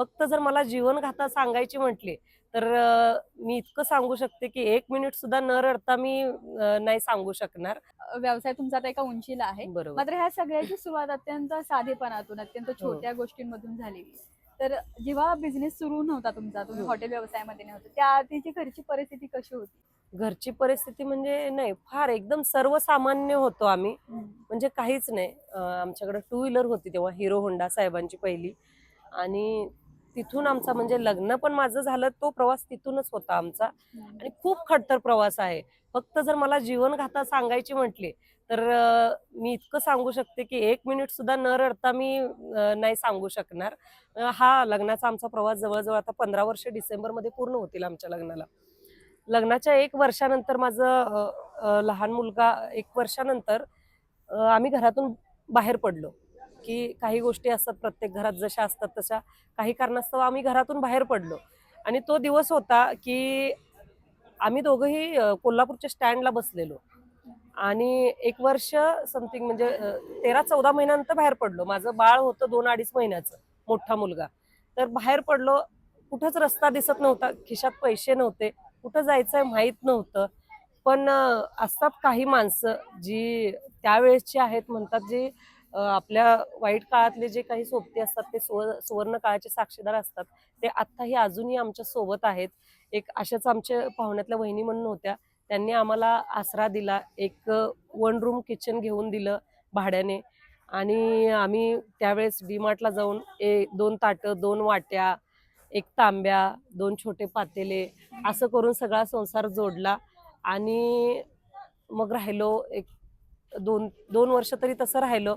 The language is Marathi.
फक्त जर मला जीवनगाथा सांगायची म्हटली तर मी इतकं सांगू शकते की एक मिनिट सुद्धा न रडता मी नाही सांगू शकणार. व्यवसाय तुमचा आता एका उंचीला आहे. बरोबर. मात्र ह्या सगळ्याची सुरुवात अत्यंत साधेपणातून अत्यंत छोट्या गोष्टींमधून झालेली. तर जेव्हा बिझनेस सुरू नव्हता तुमचा तुम्ही. हॉटेल व्यवसायामध्ये नव्हते त्या आधीची घरची परिस्थिती कशी होती? घरची परिस्थिती म्हणजे नाही फार एकदम सर्वसामान्य होतो आम्ही. म्हणजे काहीच नाही. आमच्याकडे टू व्हीलर होती तेव्हा हिरो होंडा साहेबांची पहिली. आणि तिथून आमचा म्हणजे लग्न पण माझं झालं तो प्रवास तिथूनच होता आमचा. आणि खूप खडतर प्रवास आहे. फक्त जर मला जीवनगाथा सांगायची म्हटली तर मी इतकं सांगू शकते की एक मिनिट सुद्धा न रडता मी नाही सांगू शकणार. हा लग्नाचा आमचा प्रवास जवळजवळ आता पंधरा वर्ष डिसेंबरमध्ये पूर्ण होतील आमच्या लग्नाला. लग्नाच्या एक वर्षानंतर माझं लहान मुलगा एक वर्षानंतर आम्ही घरातून बाहेर पडलो. की काही गोष्टी असतात प्रत्येक घरात जशा असतात तशा. काही कारणास्तव आम्ही घरातून बाहेर पडलो. आणि तो दिवस होता की आम्ही दोघंही कोल्हापूरच्या स्टँडला बसलेलो. आणि एक वर्ष समथिंग म्हणजे तेरा चौदा महिन्यानंतर बाहेर पडलो. माझं बाळ होतं दोन अडीच महिन्याचं मोठा मुलगा. तर बाहेर पडलो. कुठंच रस्ता दिसत नव्हता. खिशात पैसे नव्हते. कुठं जायचंय माहीत नव्हतं. पण असतात काही माणसं जी त्यावेळेसची आहेत म्हणतात जी आपल्या वाईट काळातले जे काही सोबती असतात ते सुव सुवर्ण काळाचे साक्षीदार असतात ते आत्ताही अजूनही आमच्यासोबत आहेत. एक अशाच आमच्या पाहुण्यातल्या वहिनी म्हणून होत्या. त्यांनी आम्हाला आसरा दिला एक वन रूम किचन घेऊन दिलं भाड्याने. आणि आम्ही त्यावेळेस डीमार्टला जाऊन ए दोन ताटं दोन वाट्या एक तांब्या दोन छोटे पातेले असं करून सगळा संसार जोडला. आणि मग राहिलो एक दोन दोन वर्ष तरी तसं राहिलं.